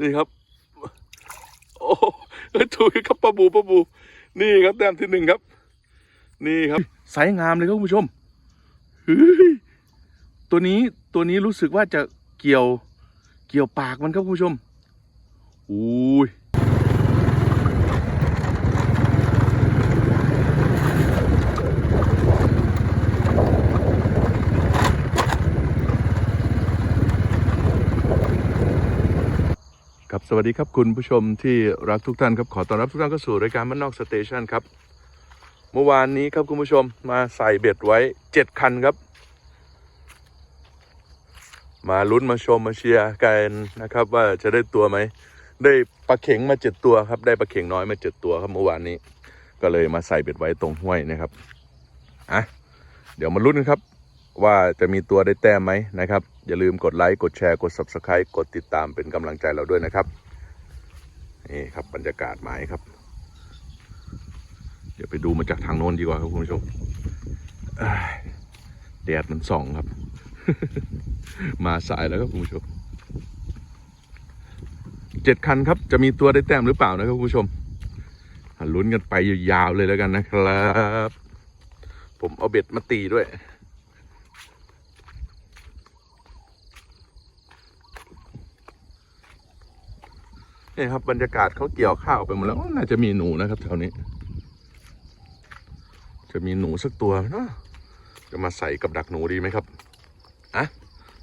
นี่ครับ โอ้เอ้ยถูกครับปลาบูปลาบู นี่ครับแต้มที่หนึ่งครับ นี่ครับไซส์งามเลยครับคุณผู้ชมเฮ้ยตัวนี้ตัวนี้รู้สึกว่าจะเกี่ยว เกี่ยวปากมันครับคุณผู้ชมอุ้ย สวัสดีครับคุณผู้ชมที่รักทุกท่านครับขอต้อนรับทุกท่านเข้าสู่รายการมันนอกสเตชันครับ เมื่อวานนี้ครับคุณผู้ชมมาใส่เบ็ดไว้เจ็ดคันครับ มาลุ้นมาชมมาเชียร์กันนะครับ ว่าจะได้ตัวไหมได้ปลาเข็งมาเจ็ดตัวครับ ได้ปลาเข็งน้อยมาเจ็ดตัวครับเมื่อวานนี้ ก็เลยมาใส่เบ็ดไว้ตรงห้วยนะครับอะเดี๋ยวมาลุ้นกันครับ ว่าจะมีตัวได้แต้มไหมนะครับ อย่าลืมกดไลค์กดแชร์กด subscribe กดติดตามเป็นกำลังใจเราด้วยนะครับนี่ครับบรรยากาศหมายครับ เดี๋ยวไปดูมาจากทางโน้นดีกว่าครับคุณผู้ชมแดดมันส่องครับ มาสายแล้วครับคุณผู้ชมเจ็ดคันครับจะมีตัวได้แต้มหรือเปล่านะครับคุณผู้ชมลุ้นกันไปยาวๆเลยแล้วกันนะครับ ผมเอาเบ็ดมาตีด้วย นี่ครับบรรยากาศเขาเกี่ยวข้าวไปหมดแล้วน่าจะมีหนูนะครับแถวนี้ จะมีหนูสักตัวเนาะจะมาใส่กับดักหนูดีไหมครับอะ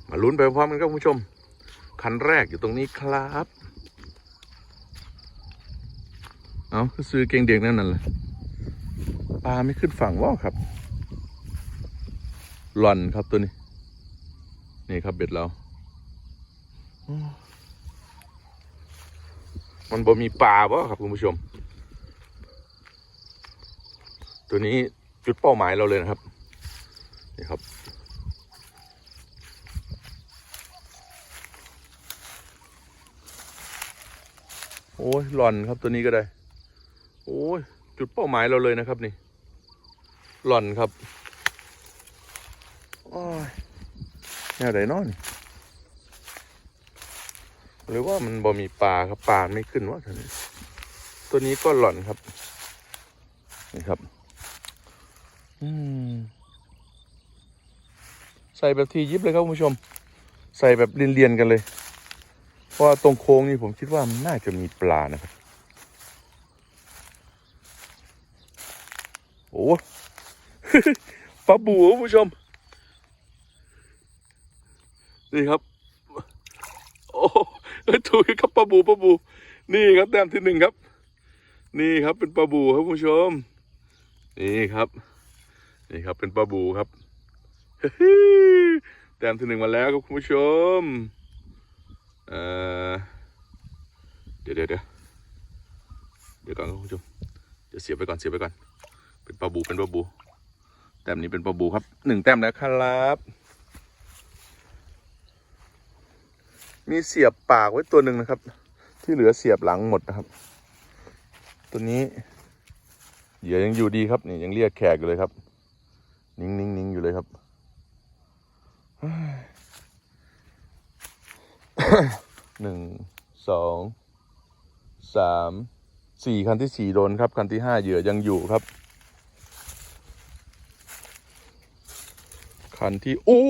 มาลุ้นไปพร้อมกันครับคุณผู้ชม คันแรกอยู่ตรงนี้ครับเอาซื้อเก่งเด็กนั่นน่ะแหละปลาไม่ขึ้นฝั่งว่าครับหล่อนครับตัวนี้ นี่ครับเบ็ดเรา มันบ่มีปลาบ่ครับคุณผู้ชม ตัวนี้จุดเป้าหมายเราเลยนะครับ นี่ครับ โอ้ยหล่อนครับตัวนี้ก็ได้ โอ้ยจุดเป้าหมายเราเลยนะครับ นี่หล่อนครับโอ้ยแนวไหนนอน หรือว่ามันบ่มีปลาครับปลาไม่ขึ้นวะท่านี้ตัวนี้ก็หล่อนครับ นี่ครับ อืม ใส่แบบทียิบเลยครับคุณผู้ชม ใส่แบบเรียนๆกันเลย เพราะตรงโค้งนี่ผมคิดว่ามันน่าจะมีปลานะครับ โอ้ปลาบูครับคุณผู้ชม นี่ครับ เอ้ยถูกครับปลาบูปลาบู นี่ครับแต้มที่หนึ่งครับ นี่ครับเป็นปลาบูครับคุณผู้ชม นี่ครับ นี่ครับเป็นปลาบูครับแต้มที่หนึ่งมาแล้วครับคุณผู้ชมเอ่อเดี๋ยวเดี๋ยวเดี๋ยวเดี๋ยวก่อนครับคุณผู้ชมเดี๋ยวเสียบไปก่อนเสียบไปก่อน เป็นปลาบูเป็นปลาบู แต้มนี้เป็นปลาบูครับหนึ่งแต้มแล้วครับ มีเสียบปากไว้ตัวหนึ่งนะครับ ที่เหลือเสียบหลังหมดนะครับ ตัวนี้เหยื่อยังอยู่ดีครับนี่ยังเรียกแขกอยู่เลยครับ นิ่งนิ่งนิ่งอยู่เลยครับหนึ่งสองสามสี่คันที่สี่โดนครับ คันที่ห้าเหยื่อยังอยู่ครับ คันที่โอ้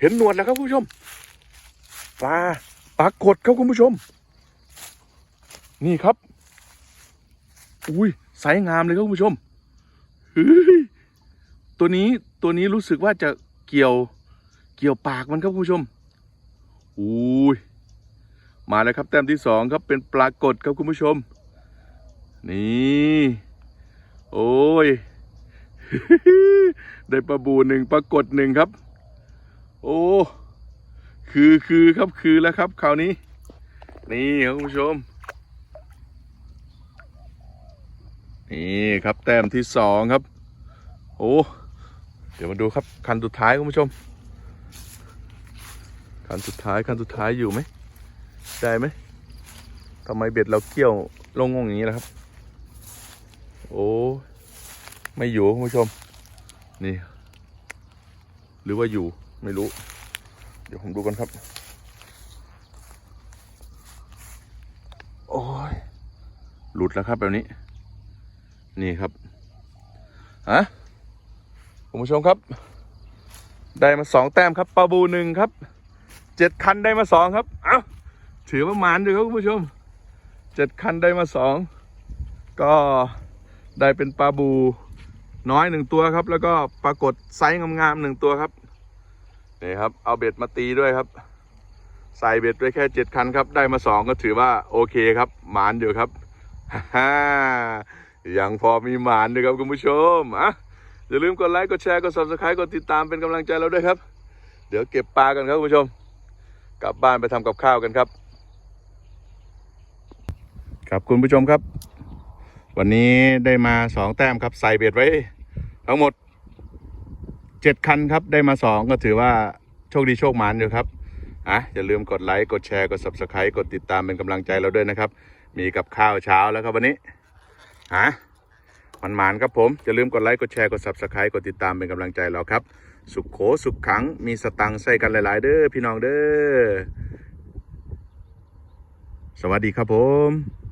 เห็นหนวดแล้วครับผู้ชม ปลาปลากดครับคุณผู้ชม นี่ครับ อุ้ยไซส์งามเลยครับคุณผู้ชมเฮ้ยตัวนี้ตัวนี้รู้สึกว่าจะเกี่ยวเกี่ยวปากมันครับคุณผู้ชมอุ้ยมาแล้วครับแต้มที่สองครับเป็นปลากดครับคุณผู้ชม นี่ โอ้ยได้ปลาบูหนึ่งปลากดหนึ่งครับ โอ้ คือคือครับคือแล้วครับคราวนี้ นี่ครับคุณผู้ชม นี่ครับแต้มที่สองครับโอ้เดี๋ยวมาดูครับคันสุดท้ายคุณผู้ชม คันสุดท้ายคันสุดท้ายอยู่ไหมได้ไหมทำไมเบ็ดเราเกี่ยวลงงงอย่างนี้ล่ะครับ โอ้ไม่อยู่คุณผู้ชม นี่ หรือว่าอยู่ไม่รู้ เดี๋ยวผมดูกันครับ โอ้ย หลุดแล้วครับแบบนี้ นี่ครับฮะคุณผู้ชมครับ ได้มาสองแต้มครับปลาบูหนึ่งครับเจ็ดคันได้มาสองครับ เอ้าถือว่าหมานอยู่ครับคุณผู้ชมเจ็ดคันได้มาสองก็ได้เป็นปลาบูน้อยหนึ่งตัวครับ แล้วก็ปรากฏไซส์งามๆหนึ่งตัวครับ นี่ครับ เอาเบ็ดมาตีด้วยครับ ใส่เบ็ดไปแค่เจ็ดคันครับ ได้มาสองก็ถือว่าโอเคครับ หมานอยู่ครับฮ่ายังพอมีหมานด้วยครับคุณผู้ชมอะอย่าลืมกดไลค์กดแชร์กด subscribe กดติดตามเป็นกำลังใจเราด้วยครับ เดี๋ยวเก็บปลากันครับคุณผู้ชม กลับบ้านไปทำกับข้าวกันครับ ครับคุณผู้ชมครับ วันนี้ได้มาสองแต้มครับใส่เบ็ดไว้ ทั้งหมด เจ็ดคันครับได้มาสองก็ถือว่าโชคดีโชคหมานอยู่ครับอะอย่าลืมกดไลค์กดแชร์กด subscribe กดติดตามเป็นกำลังใจเราด้วยนะครับ มีกับข้าวเช้าแล้วครับวันนี้ฮะมันหมานครับผมอย่าลืมกดไลค์กดแชร์กด subscribe กดติดตามเป็นกำลังใจเราครับ สุขโขสุขขัง มีสตังค์ใส่กันหลายๆ เด้อพี่น้องเด้อสวัสดีครับผม